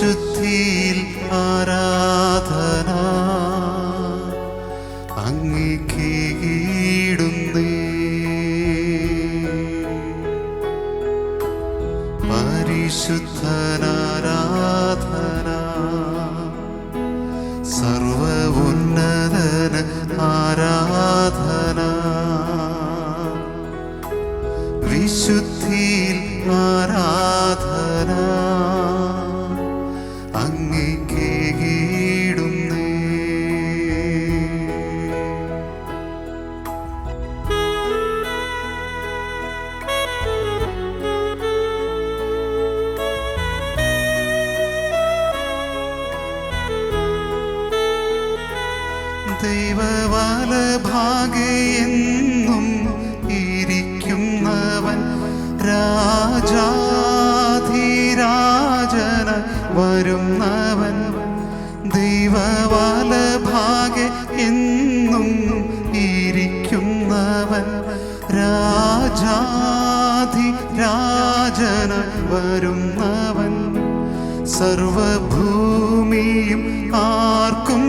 വിശുദ്ധിയിൽ ആരാധന ഭാഗയെന്നും ഇരിക്കുന്നവൻ രാജാധിരാജന വരുന്നവൻ ദൈവവല ഭാഗ എന്നും ഇരിക്കുന്നവൻ രാജാധിരാജന വരുന്നവൻ സർവഭൂമിയും ആർക്കും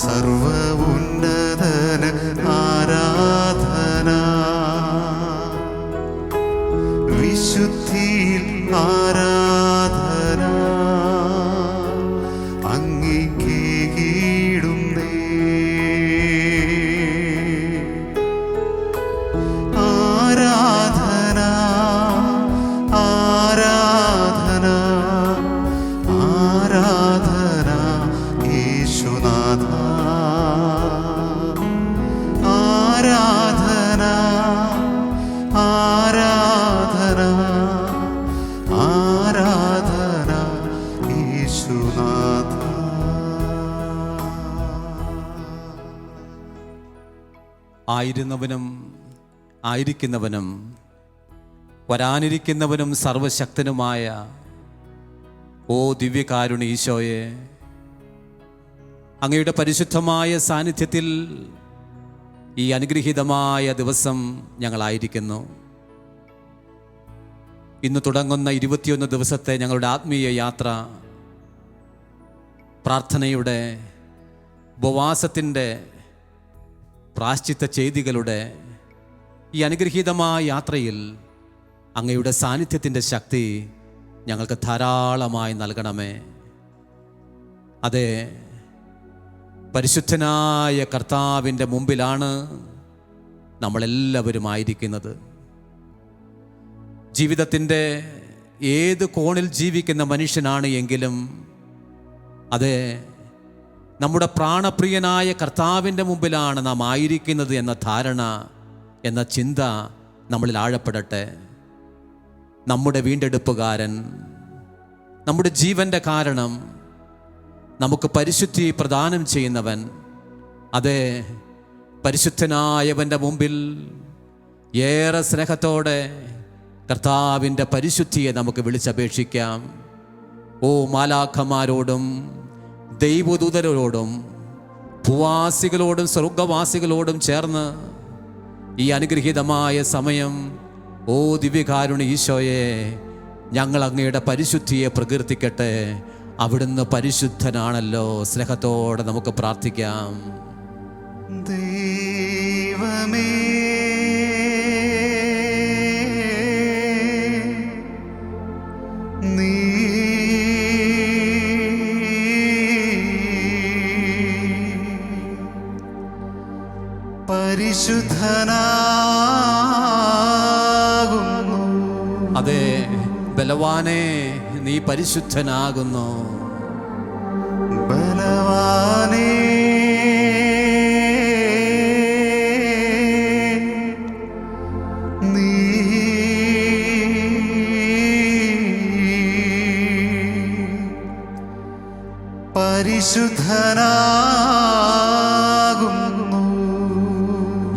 സർവ ആയിരിക്കുന്നവനും വരാനിരിക്കുന്നവനും സർവശക്തനുമായ ഓ ദിവ്യകാരുണ ഈശോയെ അങ്ങയുടെ പരിശുദ്ധമായ സാന്നിധ്യത്തിൽ ഈ അനുഗ്രഹീതമായ ദിവസം ഞങ്ങളായിരിക്കുന്നു. ഇന്ന് തുടങ്ങുന്ന ഇരുപത്തിയൊന്ന് ദിവസത്തെ ഞങ്ങളുടെ ആത്മീയ യാത്ര പ്രാർത്ഥനയുടെ ഉപവാസത്തിന്റെ പ്രാശ്ചിത്ത ചെയ്തികളുടെ ഈ അനുഗ്രഹീതമായ യാത്രയിൽ അങ്ങയുടെ സാന്നിധ്യത്തിന്റെ ശക്തി ഞങ്ങൾക്ക് ധാരാളമായി നൽകണമേ. അതെ പരിശുദ്ധനായ കർത്താവിന്റെ മുമ്പിലാണ് നമ്മളെല്ലാവരും ആയിരിക്കുന്നത്. ജീവിതത്തിന്റെ ഏത് കോണിൽ ജീവിക്കുന്ന മനുഷ്യനാണ് എങ്കിലും അതെ നമ്മുടെ പ്രാണപ്രിയനായ കർത്താവിന്റെ മുമ്പിലാണ് നാം ആയിരിക്കുന്നത് എന്ന ധാരണ എന്ന ചിന്ത നമ്മളിൽ ആഴപ്പെടട്ടെ. നമ്മുടെ വീണ്ടെടുപ്പുകാരൻ നമ്മുടെ ജീവന്റെ കാരണം നമുക്ക് പരിശുദ്ധി പ്രദാനം ചെയ്യുന്നവൻ അതെ പരിശുദ്ധനായവന്റെ മുമ്പിൽ ഏറെ സ്നേഹത്തോടെ കർത്താവിന്റെ പരിശുദ്ധിയെ നമുക്ക് വിളിച്ചപേക്ഷിക്കാം. ഓ മാലാഖമാരോടും ദൈവദൂതരോടും ഭൂവാസികളോടും സ്വർഗവാസികളോടും ചേർന്ന് ഈ അനുഗ്രഹീതമായ സമയം ഓ ദിവ്യകാരുണ ഈശോയെ ഞങ്ങൾ അങ്ങയുടെ പരിശുദ്ധിയെ പ്രകീർത്തിക്കട്ടെ. അവിടുന്ന് പരിശുദ്ധനാണല്ലോ. സ്നേഹത്തോടെ നമുക്ക് പ്രാർത്ഥിക്കാം. ദൈവമേ നീ പരിശുദ്ധനാകുന്നു ബലവാനെ നീ പരിശുദ്ധനാകുന്നു. ബലവാനേ പരിശുദ്ധനാകുന്നു.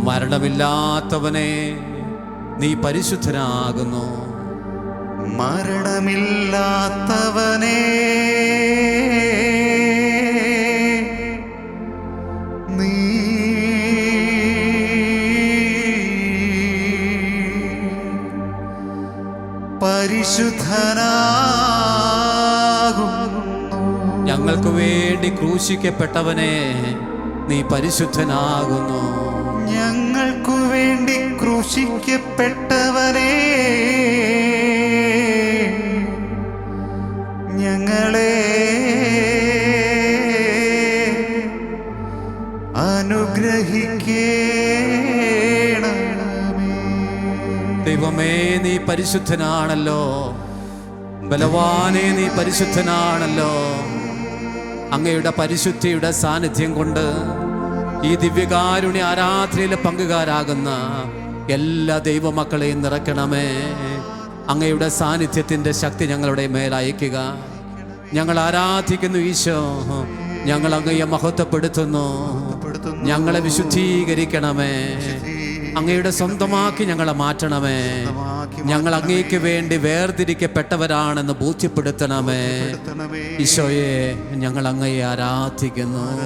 മരണമില്ലാത്തവനെ നീ പരിശുദ്ധനാകുന്നു. മരണമില്ലാത്തവനെ. നീ പരിശുദ്ധനാകുന്നു. ഞങ്ങൾക്ക് വേണ്ടി ക്രൂശിക്കപ്പെട്ടവനെ നീ പരിശുദ്ധനാകുന്നു. ഞങ്ങൾക്കു വേണ്ടി ക്രൂശിക്കപ്പെട്ടവനെ. ഞങ്ങളെ ദൈവമേ നീ പരിശുദ്ധനാണല്ലോ. ബലവാനെ നീ പരിശുദ്ധനാണല്ലോ. അങ്ങയുടെ പരിശുദ്ധിയുടെ സാന്നിധ്യം കൊണ്ട് ഈ ദിവ്യകാരുണ്യ ആരാധനയിലെ പങ്കുകാരാകുന്ന എല്ലാ ദൈവമക്കളെയും നിറയ്ക്കണമേ. അങ്ങയുടെ സാന്നിധ്യത്തിന്റെ ശക്തി ഞങ്ങളുടെ മേൽ അയക്കുക ഞങ്ങൾ ആരാധിക്കുന്നു ഈശോ. ഞങ്ങൾ അങ്ങയെ മഹത്വപ്പെടുത്തുന്നു. ഞങ്ങളെ വിശുദ്ധീകരിക്കണമേ. അങ്ങയുടെ സ്വന്തമാക്കി ഞങ്ങളെ മാറ്റണമേ. ഞങ്ങൾ അങ്ങേക്ക് വേണ്ടി വേർതിരിക്കപ്പെട്ടവരാണെന്ന് ബോധ്യപ്പെടുത്തണമേ. ഈശോയെ ഞങ്ങൾ അങ്ങയെ ആരാധിക്കുന്നു.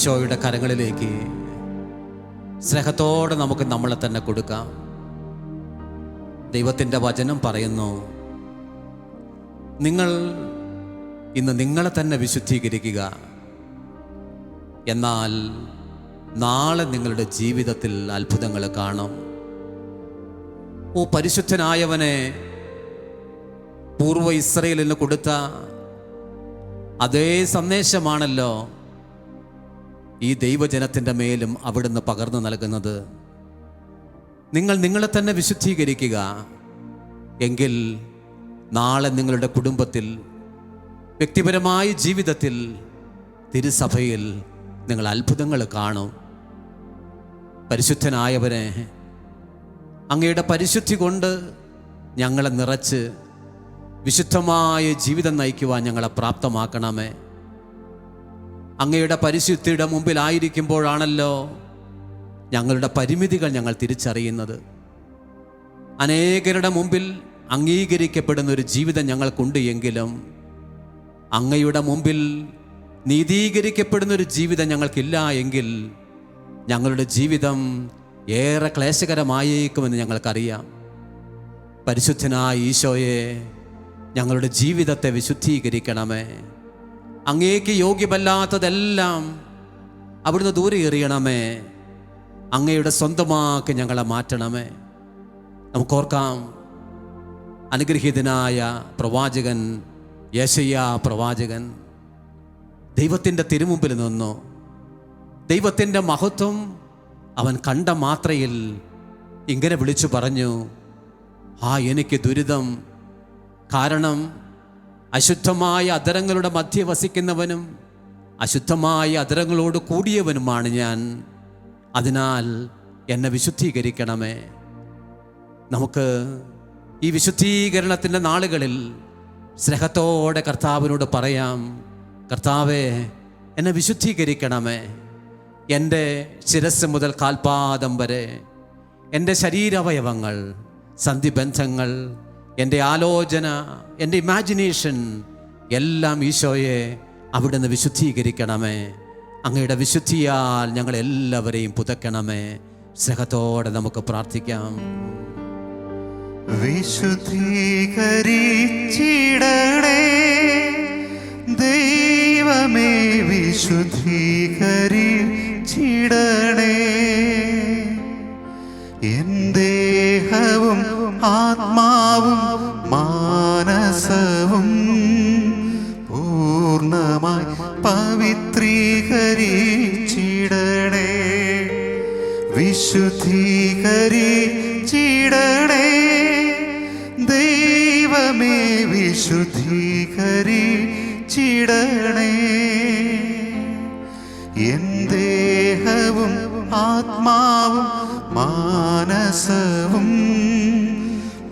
ഈശോയുടെ കരങ്ങളിലേക്ക് സ്നേഹത്തോടെ നമുക്ക് നമ്മളെ തന്നെ കൊടുക്കാം. ദൈവത്തിന്റെ വചനം പറയുന്നു നിങ്ങൾ ഇന്ന് നിങ്ങളെ തന്നെ വിശുദ്ധീകരിക്കുക. എന്നാൽ നാളെ നിങ്ങളുടെ ജീവിതത്തിൽ അത്ഭുതങ്ങൾ കാണും. ഓ പരിശുദ്ധനായവനെ പൂർവ ഇസ്രയേലിന് കൊടുത്ത അതേ സന്ദേശമാണല്ലോ ഈ ദൈവജനത്തിന്റെ മേലും അവിടുന്ന് പകർന്നു നൽകുന്നത്. നിങ്ങൾ നിങ്ങളെ തന്നെ വിശുദ്ധീകരിക്കുക. എങ്കിൽ നാളെ നിങ്ങളുടെ കുടുംബത്തിൽ വ്യക്തിപരമായ ജീവിതത്തിൽ തിരുസഭയിൽ നിങ്ങൾ അത്ഭുതങ്ങൾ കാണും. പരിശുദ്ധനായവനെ അങ്ങയുടെ പരിശുദ്ധി കൊണ്ട് ഞങ്ങളെ നിറച്ച് വിശുദ്ധമായ ജീവിതം നയിക്കുവാൻ ഞങ്ങളെ പ്രാപ്തമാക്കണമേ. അങ്ങയുടെ പരിശുദ്ധിയുടെ മുമ്പിലായിരിക്കുമ്പോഴാണല്ലോ ഞങ്ങളുടെ പരിമിതികൾ ഞങ്ങൾ തിരിച്ചറിയുന്നത്. അനേകരുടെ മുമ്പിൽ അംഗീകരിക്കപ്പെടുന്ന ഒരു ജീവിതം ഞങ്ങൾക്കുണ്ട് എങ്കിലും അങ്ങയുടെ മുമ്പിൽ നീതീകരിക്കപ്പെടുന്ന ഒരു ജീവിതം ഞങ്ങൾക്കില്ല എങ്കിൽ ഞങ്ങളുടെ ജീവിതം ഏറെ ക്ലേശകരമായേക്കുമെന്ന് ഞങ്ങൾക്കറിയാം. പരിശുദ്ധനായ ഈശോയെ ഞങ്ങളുടെ ജീവിതത്തെ വിശുദ്ധീകരിക്കണമേ. അങ്ങേക്ക് യോഗ്യമല്ലാത്തതെല്ലാം അവിടുന്ന് ദൂരെ എറിയണമേ. അങ്ങയുടെ സ്വന്തമാക്കി ഞങ്ങളെ മാറ്റണമേ. നമുക്കോർക്കാം. അനുഗ്രഹീതനായ പ്രവാചകൻ യേശയ്യ പ്രവാചകൻ ദൈവത്തിന്റെ തിരുമുമ്പിൽ നിന്നു. ദൈവത്തിന്റെ മഹത്വം അവൻ കണ്ട മാത്രയിൽ ഇങ്ങനെ വിളിച്ചു പറഞ്ഞു ആ എനിക്ക് ദുരിതം. കാരണം അശുദ്ധമായ അതരങ്ങളുടെ മധ്യ വസിക്കുന്നവനും അശുദ്ധമായ അതരങ്ങളോട് കൂടിയവനുമാണ് ഞാൻ. അതിനാൽ എന്നെ വിശുദ്ധീകരിക്കണമേ. നമുക്ക് ഈ വിശുദ്ധീകരണത്തിന്റെ നാളുകളിൽ സ്നേഹത്തോടെ കർത്താവിനോട് പറയാം കർത്താവേ എന്നെ വിശുദ്ധീകരിക്കണമേ. എന്റെ ശിരസ് മുതൽ കാൽപാദം വരെ എന്റെ ശരീരാവയവങ്ങൾ സന്ധിബന്ധങ്ങൾ എന്റെ ആലോചന എന്റെ ഇമാജിനേഷൻ എല്ലാം ഈശോയെ അവിടുന്ന് വിശുദ്ധീകരിക്കണമേ. അങ്ങയുടെ വിശുദ്ധിയാൽ ഞങ്ങളെല്ലാവരെയും പുതക്കണമേ. സ്നേഹത്തോടെ നമുക്ക് പ്രാർത്ഥിക്കാം. വിശുദ്ധീകരിച്ചിടണേ. വിശുദ്ധീകരിച്ചിടണേ. എൻ ദേഹവും ആത്മാവും പവിത്രീകരിച്ചിടണേ. വിശുദ്ധീകരിച്ചിടണേ ദൈവമേ വിശുദ്ധീകരിച്ചിടണേ എൻ ദേഹവും ആത്മാവും മാനസവും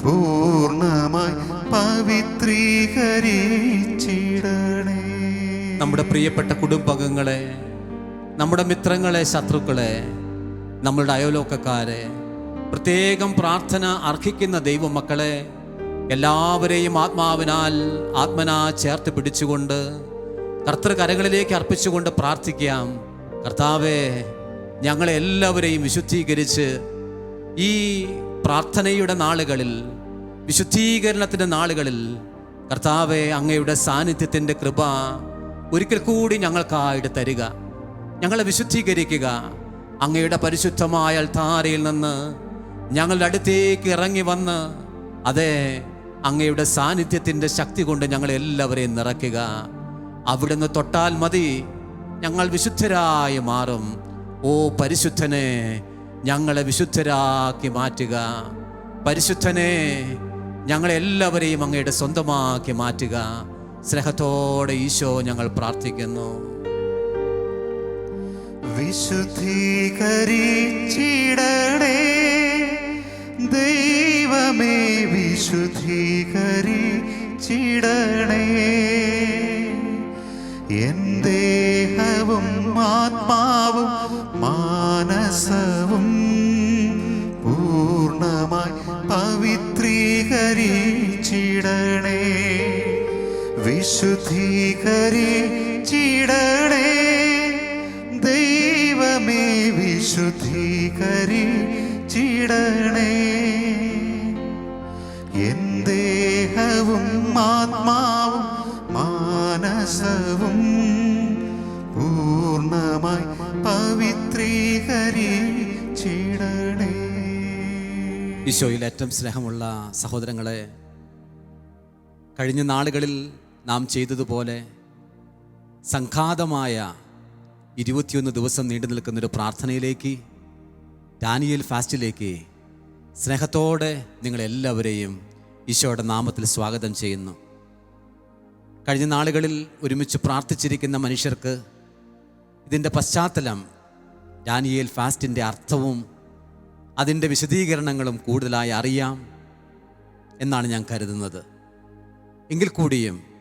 പൂർണമായി പവിത്രീകരിച്ചിടണേ. നമ്മുടെ പ്രിയപ്പെട്ട കുടുംബങ്ങളെ നമ്മുടെ മിത്രങ്ങളെ ശത്രുക്കളെ നമ്മളുടെ അയലോക്കക്കാരെ പ്രത്യേകം പ്രാർത്ഥന അർഹിക്കുന്ന ദൈവമക്കളെ എല്ലാവരെയും ആത്മാവിനാൽ ആത്മനാ ചേർത്ത് പിടിച്ചുകൊണ്ട് കർത്തൃകരങ്ങളിലേക്ക് അർപ്പിച്ചുകൊണ്ട് പ്രാർത്ഥിക്കാം. കർത്താവേ ഞങ്ങളെ എല്ലാവരെയും വിശുദ്ധീകരിച്ച് ഈ പ്രാർത്ഥനയുടെ നാളുകളിൽ വിശുദ്ധീകരണത്തിന്റെ നാളുകളിൽ കർത്താവെ അങ്ങയുടെ സാന്നിധ്യത്തിന്റെ കൃപ ഒരിക്കൽ കൂടി ഞങ്ങൾക്കായിട്ട് തരിക. ഞങ്ങളെ വിശുദ്ധീകരിക്കുക. അങ്ങയുടെ പരിശുദ്ധമായ അൽത്താരയിൽ നിന്ന് ഞങ്ങളുടെ അടുത്തേക്ക് ഇറങ്ങി വന്ന് അതെ അങ്ങയുടെ സാന്നിധ്യത്തിന്റെ ശക്തി കൊണ്ട് ഞങ്ങളെല്ലാവരെയും നിറയ്ക്കുക. അവിടുന്ന് തൊട്ടാൽ മതി. ഞങ്ങൾ വിശുദ്ധരായി മാറും. ഓ പരിശുദ്ധനെ ഞങ്ങളെ വിശുദ്ധരാക്കി മാറ്റുക. പരിശുദ്ധനെ ഞങ്ങളെല്ലാവരെയും അങ്ങയുടെ സ്വന്തമാക്കി മാറ്റുക. സ്നേഹത്തോടെ ഈശോ ഞങ്ങൾ പ്രാർത്ഥിക്കുന്നു. വിശുദ്ധീകരിച്ചിടണേ. ദൈവമേ വിശുദ്ധീകരിച്ചിടണേ. എൻ ദേഹവും ആത്മാവും മാനസവും പൂർണമായി പവിത്രീകരിച്ചിടണേ. വിശുദ്ധീകരിച്ചിടണേ ദൈവമേ വിശുദ്ധീകരിച്ചിടണേ എൻ ദേഹവും ആത്മാവും മാനസവും പൂർണമായി പവിത്രീകരിച്ചിടണേ ഈശോയിൽ ഏറ്റവും സ്നേഹമുള്ള സഹോദരങ്ങളെ കഴിഞ്ഞ നാളുകളിൽ നാം ചെയ്തതുപോലെ സംഘാതമായ ഇരുപത്തിയൊന്ന് ദിവസം നീണ്ടു നിൽക്കുന്നൊരു പ്രാർത്ഥനയിലേക്ക് ഡാനിയൽ ഫാസ്റ്റിലേക്ക് സ്നേഹത്തോടെ നിങ്ങളെല്ലാവരെയും ഈശോയുടെ നാമത്തിൽ സ്വാഗതം ചെയ്യുന്നു. കഴിഞ്ഞ നാളുകളിൽ ഒരുമിച്ച് പ്രാർത്ഥിച്ചിരിക്കുന്ന മനുഷ്യർക്ക് ഇതിന്റെ പശ്ചാത്തലം ഡാനിയേൽ ഫാസ്റ്റിന്റെ അർത്ഥവും അതിന്റെ വിശദീകരണങ്ങളും കൂടുതലായി അറിയാം എന്നാണ് ഞാൻ കരുതുന്നത്. എങ്കിൽ കൂടിയും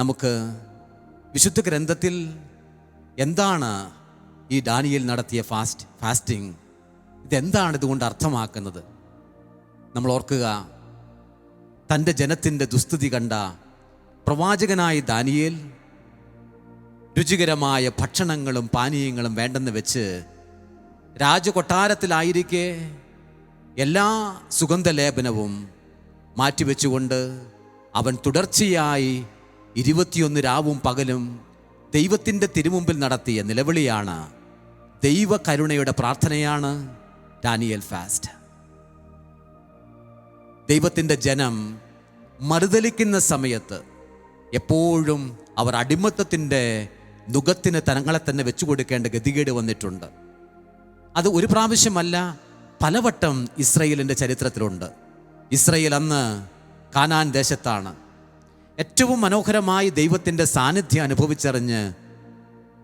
നമുക്ക് വിശുദ്ധ ഗ്രന്ഥത്തിൽ എന്താണ് ഈ ഡാനിയൽ നടത്തിയ ഫാസ്റ്റ് ഫാസ്റ്റിംഗ്? ഇതെന്താണ് ഇതുകൊണ്ട് അർത്ഥമാക്കുന്നത്? നമ്മൾ ഓർക്കുക തന്റെ ജനത്തിന്റെ ദുസ്ഥിതി കണ്ട പ്രവാചകനായ ദാനിയേൽ രുചികരമായ ഭക്ഷണങ്ങളും പാനീയങ്ങളും വേണ്ടെന്ന് വെച്ച് രാജകൊട്ടാരത്തിലായിരിക്കെ എല്ലാ സുഗന്ധലേപനവും മാറ്റിവെച്ചുകൊണ്ട് അവൻ തുടർച്ചയായി ഇരുപത്തിയൊന്ന് രാവും പകലും ദൈവത്തിന്റെ തിരുമുമ്പിൽ നടത്തിയ നിലവിളിയാണ് ദൈവകരുണയുടെ പ്രാർത്ഥനയാണ് ഡാനിയൽ ഫാസ്റ്റ്. ദൈവത്തിന്റെ ജനം മറുതലിക്കുന്ന സമയത്ത് എപ്പോഴും അവർ അടിമത്തത്തിന്റെ നുഖത്തിന് തനങ്ങളെ തന്നെ വെച്ചു കൊടുക്കേണ്ട ഗതികേട് വന്നിട്ടുണ്ട്. അത് ഒരു പ്രാവശ്യമല്ല പലവട്ടം ഇസ്രയേലിന്റെ ചരിത്രത്തിലുണ്ട്. ഇസ്രയേൽ അന്ന് കാനാൻ ദേശത്താണ്. ഏറ്റവും മനോഹരമായി ദൈവത്തിന്റെ സാന്നിധ്യം അനുഭവിച്ചറിഞ്ഞ്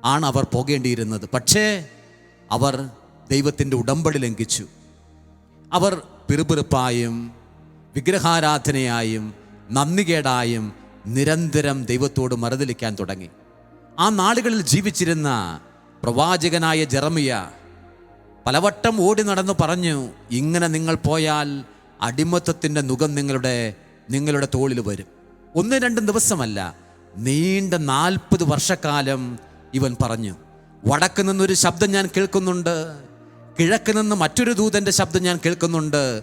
ആണ് അവർ പോകേണ്ടിയിരുന്നത്. പക്ഷേ അവർ ദൈവത്തിന്റെ ഉടമ്പടി ലംഘിച്ചു. അവർ പിറുപിറുപ്പായും വിഗ്രഹാരാധനയായും നന്ദികേടായും നിരന്തരം ദൈവത്തോട് മറുതലിക്കാൻ തുടങ്ങി. ആ നാളുകളിൽ ജീവിച്ചിരുന്ന പ്രവാചകനായ ജെറമിയ പലവട്ടം ഓടി നടന്നു പറഞ്ഞു ഇങ്ങനെ നിങ്ങൾ പോയാൽ അടിമത്തത്തിന്റെ മുഖം നിങ്ങളുടെ നിങ്ങളുടെ തോളിൽ വരും. ഒന്ന് രണ്ടും ദിവസമല്ല നീണ്ട നാൽപ്പത് വർഷക്കാലം ഇവൻ പറഞ്ഞു. വടക്ക് നിന്നൊരു ശബ്ദം ഞാൻ കേൾക്കുന്നുണ്ട് കിഴക്ക് നിന്ന് മറ്റൊരു ദൂതന്റെ ശബ്ദം ഞാൻ കേൾക്കുന്നുണ്ട്.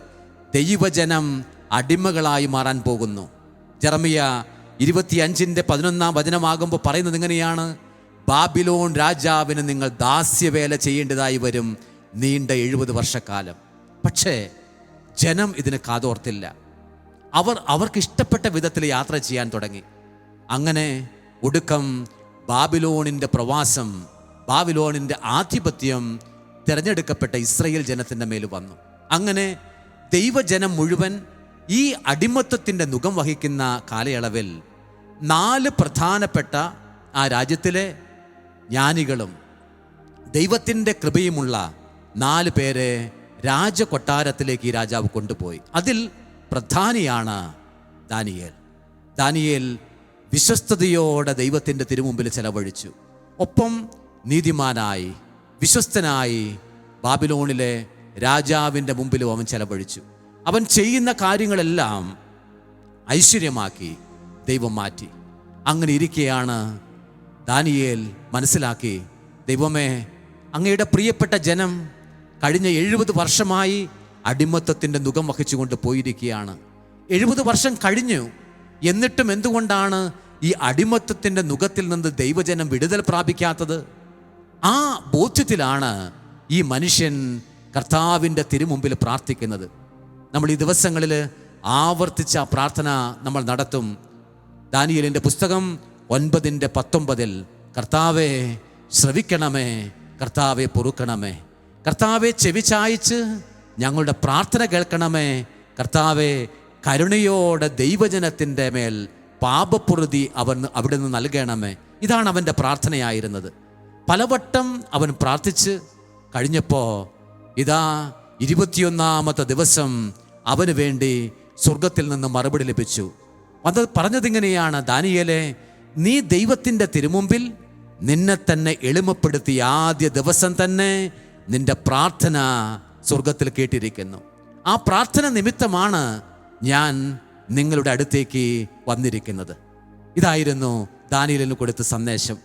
ദൈവജനം അടിമകളായി മാറാൻ പോകുന്നു. ജെറമിയ ഇരുപത്തിയഞ്ചിന്റെ പതിനൊന്നാം വചനമാകുമ്പോൾ പറയുന്നത് ഇങ്ങനെയാണ് ബാബിലോൺ രാജാവിന് നിങ്ങൾ ദാസ്യവേല ചെയ്യേണ്ടതായി വരും നീണ്ട എഴുപത് വർഷക്കാലം. പക്ഷേ ജനം ഇതിന് കാതോർത്തില്ല. അവർ അവർക്ക് ഇഷ്ടപ്പെട്ട വിധത്തിൽ യാത്ര ചെയ്യാൻ തുടങ്ങി. അങ്ങനെ ഒടുക്കം ബാബിലോണിന്റെ പ്രവാസം ബാബിലോണിന്റെ ആധിപത്യം തിരഞ്ഞെടുക്കപ്പെട്ട ഇസ്രയേൽ ജനത്തിന്റെ മേൽ വന്നു. അങ്ങനെ ദൈവജനം മുഴുവൻ ഈ അടിമത്വത്തിന്റെ മുഖം വഹിക്കുന്ന കാലയളവിൽ നാല് പ്രധാനപ്പെട്ട ആ രാജ്യത്തിലെ ജ്ഞാനികളും ദൈവത്തിന്റെ കൃപയുമുള്ള നാല് പേരെ രാജകൊട്ടാരത്തിലേക്ക് ഈ രാജാവ് കൊണ്ടുപോയി. അതിൽ പ്രധാനിയാണ് ദാനിയേൽ. ദാനിയേൽ വിശ്വസ്തയോടെ ദൈവത്തിന്റെ തിരുമുമ്പിൽ ചെലവഴിച്ചു. ഒപ്പം നീതിമാനായി വിശ്വസ്തനായി ബാബിലോണിലെ രാജാവിന്റെ മുമ്പിലും അവൻ ചെലവഴിച്ചു. അവൻ ചെയ്യുന്ന കാര്യങ്ങളെല്ലാം ഐശ്വര്യമാക്കി ദൈവം മാറ്റി. അങ്ങനെ ഇരിക്കെയാണ് ദാനിയേൽ മനസ്സിലാക്കി ദൈവമേ അങ്ങയുടെ പ്രിയപ്പെട്ട ജനം കഴിഞ്ഞ എഴുപത് വർഷമായി അടിമത്തത്തിന്റെ മുഖം വഹിച്ചുകൊണ്ട് പോയിരിക്കുകയാണ്. എഴുപത് വർഷം കഴിഞ്ഞു. എന്നിട്ടും എന്തുകൊണ്ടാണ് ഈ അടിമത്തത്തിന്റെ മുഖത്തിൽ നിന്ന് ദൈവജനം വിടുതൽ പ്രാപിക്കാത്തത്? ആ ബോധ്യത്തിലാണ് ഈ മനുഷ്യൻ കർത്താവിന്റെ തിരുമുമ്പിൽ പ്രാർത്ഥിക്കുന്നത്. നമ്മൾ ഈ ദിവസങ്ങളിൽ ആവർത്തിച്ച പ്രാർത്ഥന നമ്മൾ നടത്തും. ദാനിയലിന്റെ പുസ്തകം ഒൻപതിന്റെ പത്തൊമ്പതിൽ കർത്താവെ ശ്രവിക്കണമേ കർത്താവെ പൊറുക്കണമേ. കർത്താവെ ചെവിചായിച്ച് ഞങ്ങളുടെ പ്രാർത്ഥന കേൾക്കണമേ. കർത്താവെ കരുണയോടെ ദൈവജനത്തിന്റെ മേൽ പാപപ്രതി അവൻ അവിടെ നിന്ന് നൽകണമേ. ഇതാണ് അവന്റെ പ്രാർത്ഥനയായിരുന്നത്. പലവട്ടം അവൻ പ്രാർത്ഥിച്ച് കഴിഞ്ഞപ്പോൾ ഇതാ ഇരുപത്തിയൊന്നാമത്തെ ദിവസം അവന് വേണ്ടി സ്വർഗത്തിൽ നിന്ന് മറുപടി ലഭിച്ചു. അത് പറഞ്ഞതിങ്ങനെയാണ്? ദാനിയലെ നീ ദൈവത്തിന്റെ തിരുമുമ്പിൽ നിന്നെ തന്നെ എളിമപ്പെടുത്തിയ ആദ്യ ദിവസം തന്നെ നിന്റെ പ്രാർത്ഥന സ്വർഗത്തിൽ കേട്ടിരിക്കുന്നു. ആ പ്രാർത്ഥന നിമിത്തമാണ് ഞാൻ നിങ്ങളുടെ അടുത്തേക്ക് വന്നിരിക്കുന്നത്. ഇതായിരുന്നു ദാനിയലിന് കൊടുത്ത സന്ദേശം.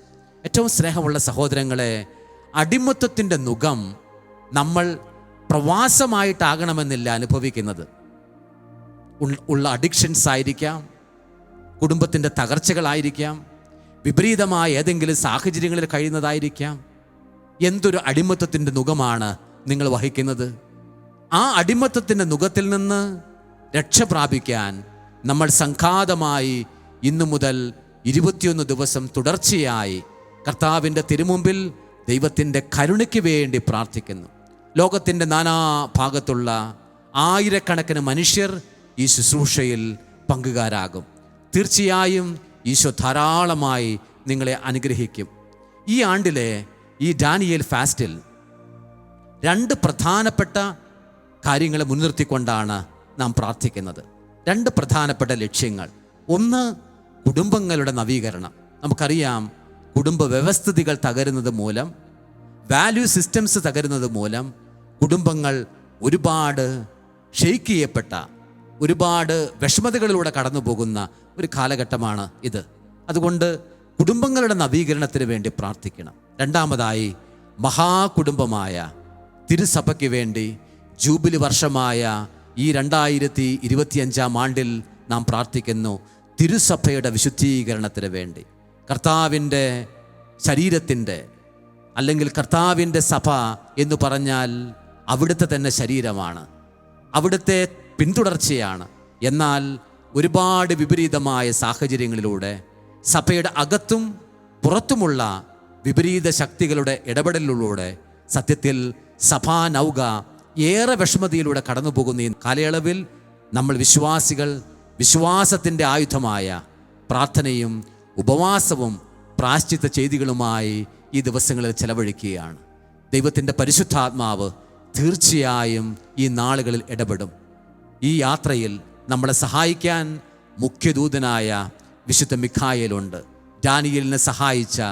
ഏറ്റവും സ്നേഹമുള്ള സഹോദരങ്ങളെ അടിമത്വത്തിന്റെ നുഖം നമ്മൾ പ്രവാസമായിട്ടാകണമെന്നില്ല അനുഭവിക്കുന്നത്. ഉള്ള അഡിക്ഷൻസ് ആയിരിക്കാം കുടുംബത്തിന്റെ തകർച്ചകളായിരിക്കാം വിപരീതമായ ഏതെങ്കിലും സാഹചര്യങ്ങളിൽ കഴിയുന്നതായിരിക്കാം. എന്തൊരു അടിമത്വത്തിന്റെ നുഖമാണ് നിങ്ങൾ വഹിക്കുന്നത്? ആ അടിമത്തത്തിന്റെ നുഖത്തിൽ നിന്ന് രക്ഷ പ്രാപിക്കാൻ നമ്മൾ സംഘാതമായി ഇന്നു മുതൽ ഇരുപത്തിയൊന്ന് ദിവസം തുടർച്ചയായി കർത്താവിന്റെ തിരുമുമ്പിൽ ദൈവത്തിന്റെ കരുണയ്ക്ക് വേണ്ടി പ്രാർത്ഥിക്കുന്നു. ലോകത്തിന്റെ ഭാഗത്തുള്ള ആയിരക്കണക്കിന് മനുഷ്യർ ഈ ശുശ്രൂഷയിൽ പങ്കുകാരാകും. തീർച്ചയായും ഈശോ ധാരാളമായി നിങ്ങളെ അനുഗ്രഹിക്കും. ഈ ആണ്ടിലെ ഈ ഡാനിയൽ ഫാസ്റ്റിൽ രണ്ട് പ്രധാനപ്പെട്ട കാര്യങ്ങളെ മുൻനിർത്തിക്കൊണ്ടാണ് നാം പ്രാർത്ഥിക്കുന്നത്. രണ്ട് പ്രധാനപ്പെട്ട ലക്ഷ്യങ്ങൾ. ഒന്ന് കുടുംബങ്ങളുടെ നവീകരണം. നമുക്കറിയാം കുടുംബ വ്യവസ്ഥിതികൾ തകരുന്നത് മൂലം വാല്യൂ സിസ്റ്റംസ് തകരുന്നത് മൂലം കുടുംബങ്ങൾ ഒരുപാട് ഷെയ്ക്ക് ചെയ്യപ്പെട്ട ഒരുപാട് വിഷമതകളിലൂടെ കടന്നു പോകുന്ന ഒരു കാലഘട്ടമാണ് ഇത്. അതുകൊണ്ട് കുടുംബങ്ങളുടെ നവീകരണത്തിന് വേണ്ടി പ്രാർത്ഥിക്കണം. രണ്ടാമതായി മഹാകുടുംബമായ തിരുസഭയ്ക്ക് വേണ്ടി ജൂബിലി വർഷമായ ഈ രണ്ടായിരത്തി ഇരുപത്തിയഞ്ചാം ആണ്ടിൽ നാം പ്രാർത്ഥിക്കുന്നു. തിരുസഭയുടെ വിശുദ്ധീകരണത്തിന് വേണ്ടി. കർത്താവിന്റെ ശരീരത്തിന്റെ അല്ലെങ്കിൽ കർത്താവിന്റെ സഭ എന്ന് പറഞ്ഞാൽ അവിടുത്തെ തന്നെ ശരീരമാണ്. അവിടുത്തെ പിന്തുടർച്ചയാണ്. എന്നാൽ ഒരുപാട് വിപരീതമായ സാഹചര്യങ്ങളിലൂടെ സഭയുടെ അകത്തും പുറത്തുമുള്ള വിപരീത ശക്തികളുടെ ഇടപെടലിലൂടെ സത്യത്തിൽ സഭാ നൗക ഏറെ വിഷമതയിലൂടെ കടന്നു പോകുന്ന ഈ കാലയളവിൽ നമ്മൾ വിശ്വാസികൾ വിശ്വാസത്തിന്റെ ആയുധമായ പ്രാർത്ഥനയും ഉപവാസവും പ്രാശ്ചിത്ത ചെയ്തികളുമായി ഈ ദിവസങ്ങളിൽ ചെലവഴിക്കുകയാണ്. ദൈവത്തിന്റെ പരിശുദ്ധാത്മാവ് തീർച്ചയായും ഈ നാളുകളിൽ ഇടപെടും. ഈ യാത്രയിൽ നമ്മളെ സഹായിക്കാൻ മുഖ്യദൂതനായ വിശുദ്ധ മിഖായലുണ്ട്. ഡാനിയലിനെ സഹായിച്ച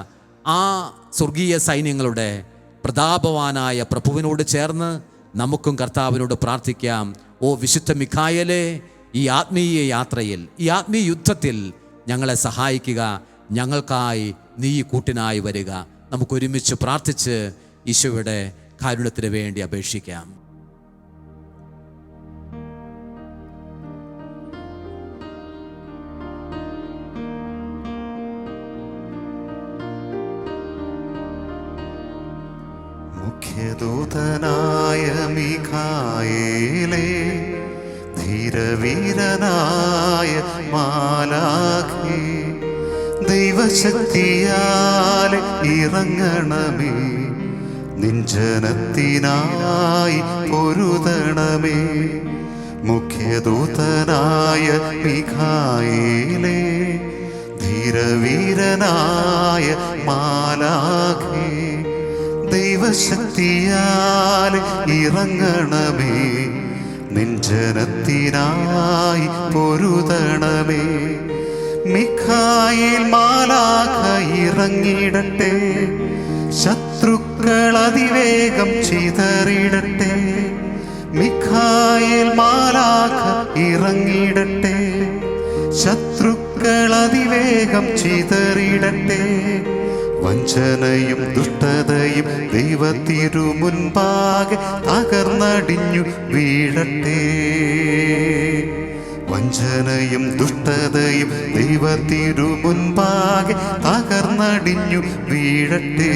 ആ സ്വർഗീയ സൈന്യങ്ങളുടെ പ്രതാപവാനായ പ്രഭുവിനോട് ചേർന്ന് നമുക്കും കർത്താവിനോട് പ്രാർത്ഥിക്കാം. ഓ വിശുദ്ധ മിഖായലെ ഈ ആത്മീയ യാത്രയിൽ ഈ ആത്മീയ യുദ്ധത്തിൽ ഞങ്ങളെ സഹായിക്കുക. ഞങ്ങൾക്കായി നീ കൂട്ടിനായി വരിക. നമുക്കൊരുമിച്ച് പ്രാർത്ഥിച്ച് ഈശോയുടെ കാരുണ്യത്തിന് വേണ്ടി അപേക്ഷിക്കാം. മുഖ്യദൂതനായ മിഖായേലേ ധീരവീരനായ മാലാഖേ ദൈവശക്തിയാലെ ഇറങ്ങണമേ നിഞ്ചനത്തിനായി പൊരുതണമേ. മുഖ്യദൂതനായ മിഖായേലേ ധീരവീരനായ മാലാഖേ ദൈവശക്തിയാൽ ഇറങ്ങണമേ. നിഞ്ചനത്തിനായി പൊരുതണമേ. മിഖായിൽ മാലാഖ ഇറങ്ങിടട്ടെ ശത്രുക്കൾ അതിവേഗം ചിതറിടട്ടെ. മിഖായിൽ മാലാഖ ഇറങ്ങിടട്ടെ ശത്രുക്കൾ അതിവേഗം ചിതറിടട്ടെ. വഞ്ചനയും ദുഷ്ടതയും ദൈവത്തിരു മുൻപാകെ തകർന്നടിഞ്ഞു വീഴട്ടെ. വഞ്ചനയും ദുഷ്ടതയും ദൈവത്തിരു മുൻപാകെ തകർന്നടിഞ്ഞു വീഴട്ടെ.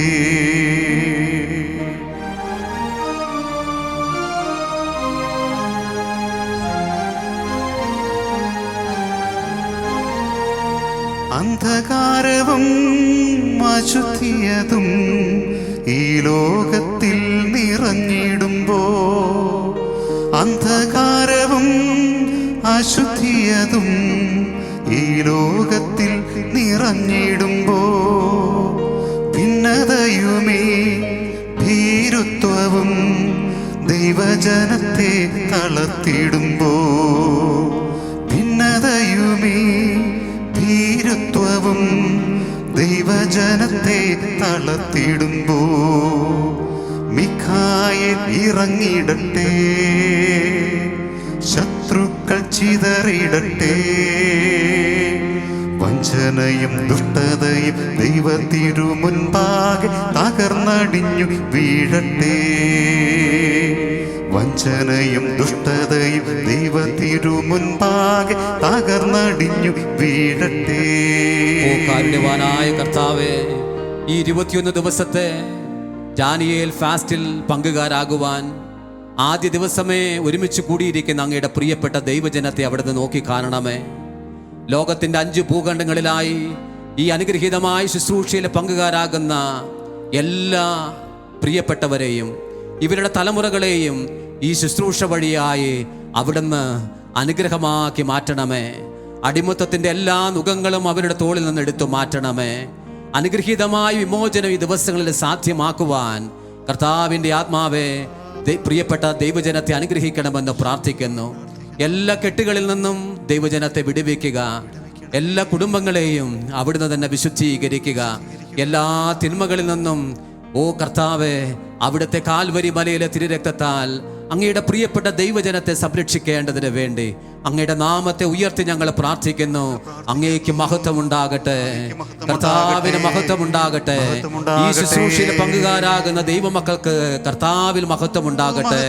അന്ധകാരവും അശുദ്ധിയതും ഈ ലോകത്തിൽ നിറഞ്ഞിടുമ്പോ അന്ധകാരവും അശുദ്ധിയതും ഈ ലോകത്തിൽ നിറഞ്ഞിടുമ്പോ ഭിന്നതയുമേ ഭീരുത്വവും ദൈവജനത്തെ തളർത്തിടുമ്പോ ഭീരുത്വവും ദൈവജനത്തെ തളത്തിടുമ്പോ മിഖായിൽ ഇറങ്ങിടട്ടെ ശത്രുക്കൾ ചിതറിടട്ടെ വഞ്ചനയും ദുഷ്ടതയും ദൈവത്തിരു മുൻപാകെ തകർന്നടിഞ്ഞു വീഴട്ടെ. വഞ്ചനയും ദുഷ്ടതയും ദൈവത്തിരു മുൻപാകെ തകർന്നടിഞ്ഞു വീഴട്ടെ. കാരുണ്യവാനായ കർത്താവേ ഈ ഇരുപത്തിയൊന്ന് ദിവസത്തെ ജാനിയേൽ ഫാസ്റ്റിൽ പങ്കുകാരാകുവാൻ ആദ്യ ദിവസമേ ഒരുമിച്ച് കൂടിയിരിക്കുന്ന അങ്ങയുടെ പ്രിയപ്പെട്ട ദൈവജനത്തെ അവിടുന്ന് നോക്കി കാണണമേ. ലോകത്തിന്റെ അഞ്ച് ഭൂഖണ്ഡങ്ങളിലായി ഈ അനുഗ്രഹീതമായ ശുശ്രൂഷയിൽ പങ്കുകാരാകുന്ന എല്ലാ പ്രിയപ്പെട്ടവരെയും ഇവരുടെ തലമുറകളെയും ഈ ശുശ്രൂഷ വഴിയായി അവിടുന്ന് അനുഗ്രഹമാക്കി മാറ്റണമേ. അടിമത്തത്തിന്റെ എല്ലാ നുഖങ്ങളും അവരുടെ തോളിൽ നിന്ന് എടുത്തു മാറ്റണമേ. അനുഗ്രഹീതമായ വിമോചനം ഈ ദിവസങ്ങളിൽ സാധ്യമാക്കുവാൻ കർത്താവിന്റെ ആത്മാവെ പ്രിയപ്പെട്ട ദൈവജനത്തെ അനുഗ്രഹിക്കണമെന്ന് പ്രാർത്ഥിക്കുന്നു. എല്ലാ കെട്ടുകളിൽ നിന്നും ദൈവജനത്തെ വിടുവിക്കുക. എല്ലാ കുടുംബങ്ങളെയും അവിടുന്ന് തന്നെ വിശുദ്ധീകരിക്കുക. എല്ലാ തിന്മകളിൽ നിന്നും ഓ കർത്താവെ അവിടുത്തെ കാൽവരി മലയിലെ തിരുരക്തത്താൽ അങ്ങയുടെ പ്രിയപ്പെട്ട ദൈവജനത്തെ സംരക്ഷിക്കേണ്ടതിന് വേണ്ടി അങ്ങയുടെ നാമത്തെ ഉയർത്തി ഞങ്ങൾ പ്രാർത്ഥിക്കുന്നു. അങ്ങേക്ക് മഹത്വം ഉണ്ടാകട്ടെ കർത്താവിന് മഹത്വം ഉണ്ടാകട്ടെ ഈ ശുശ്രൂഷയിൽ പങ്കുകാരാകുന്ന ദൈവമക്കൾക്ക് കർത്താവിൽ മഹത്വം ഉണ്ടാകട്ടെ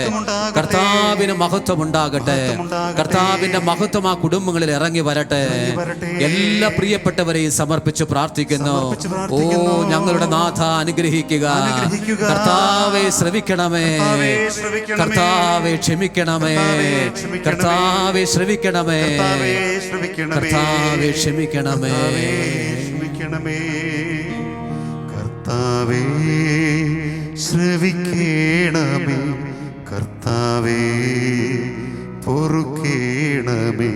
കർത്താവിന് മഹത്വം ഉണ്ടാകട്ടെ കർത്താവിന്റെ മഹത്വം ആ കുടുംബങ്ങളിൽ ഇറങ്ങി വരട്ടെ. എല്ലാ പ്രിയപ്പെട്ടവരെയും സമർപ്പിച്ച് പ്രാർത്ഥിക്കുന്നു. ഓ ഞങ്ങളുടെ നാഥ അനുഗ്രഹിക്കുക. കർത്താവെ ക്ഷമിക്കണമേ കർത്താവേ, ക്ഷമിക്കണമേ. കർത്താവെ ശ്രവിക്കണമേ. കർത്താവേ, ക്ഷമിക്കണമേ. ക്ഷമിക്കണമേ. കർത്താവേ ശ്രവിക്കണമേ. കർത്താവേ പൊറുക്കേണമേ.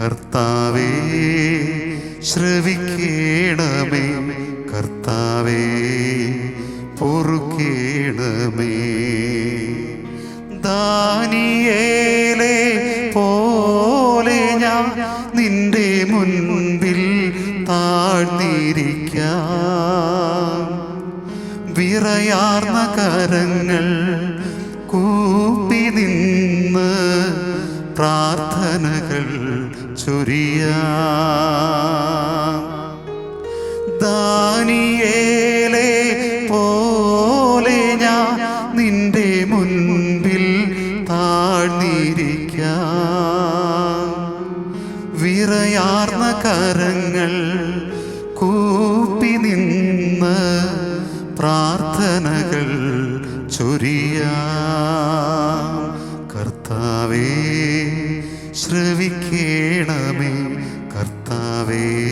കർത്താവേ ശ്രവിക്കേണമേ. കർത്താവേ പൊറുക്കേണമേ. ദാനിയേലേ വിറയാർന്ന കരങ്ങൾ കൂപ്പി നിന്ന് പ്രാർത്ഥനകൾ ചൊരിയ. ദാനിയേലേ പോലെ ഞാൻ നിന്റെ മുൻപിൽ താഴ്ന്നിരിക്ക. വിറയാർന്ന കരങ്ങൾ കൂപ്പി നിന്ന് പ്രാർത്ഥനകൾ ചൊരിയാം. കർത്താവേ ശ്രവിക്കേണമേ. കർത്താവേ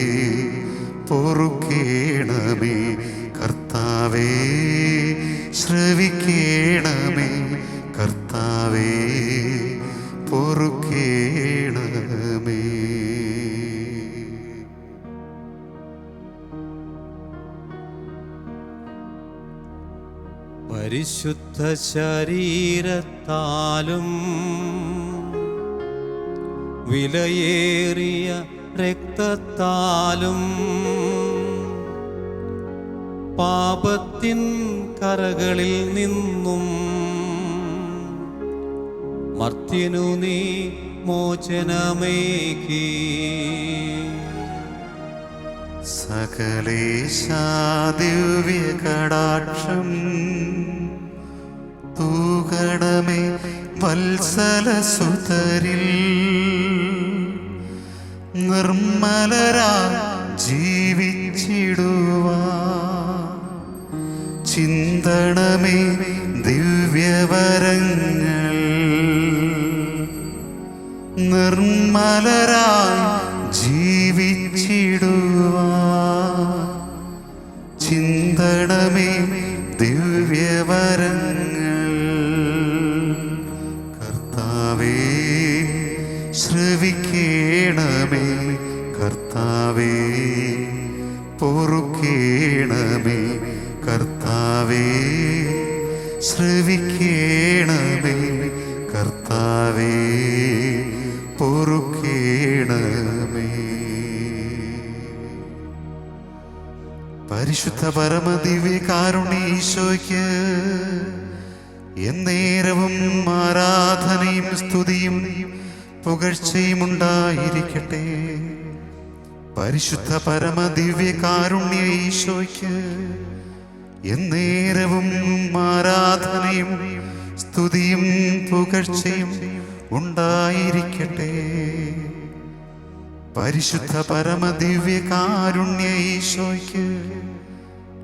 പൊറുക്കേണമേ. കർത്താവേ ശ്രവിക്കേണമേ. കർത്താവേ പരിശുദ്ധ ശരീരത്താലും വിലയേറിയ രക്തത്താലും പാപത്തിൻ കറകളിൽ നിന്നും മർത്യനു നീ മോചനമേകി. സകലേശാദിവ്യ കടാക്ഷം വത്സല പരിശുദ്ധ പരമദിവ്യ കാരുണീശോയ്ക്ക് എന്നേരവും ആരാധനയും സ്തുതിയും പുകഴ്ചയും ഉണ്ടായിരിക്കട്ടെ. പരിശുദ്ധ പരമദിവ്യ കാരുണ്യ എന്നേരവും ആരാധനയും സ്തുതിയും പുകഴ്ചയും ഉണ്ടായിരിക്കട്ടെ. പരിശുദ്ധ പരമദിവ്യ കാരുണ്യ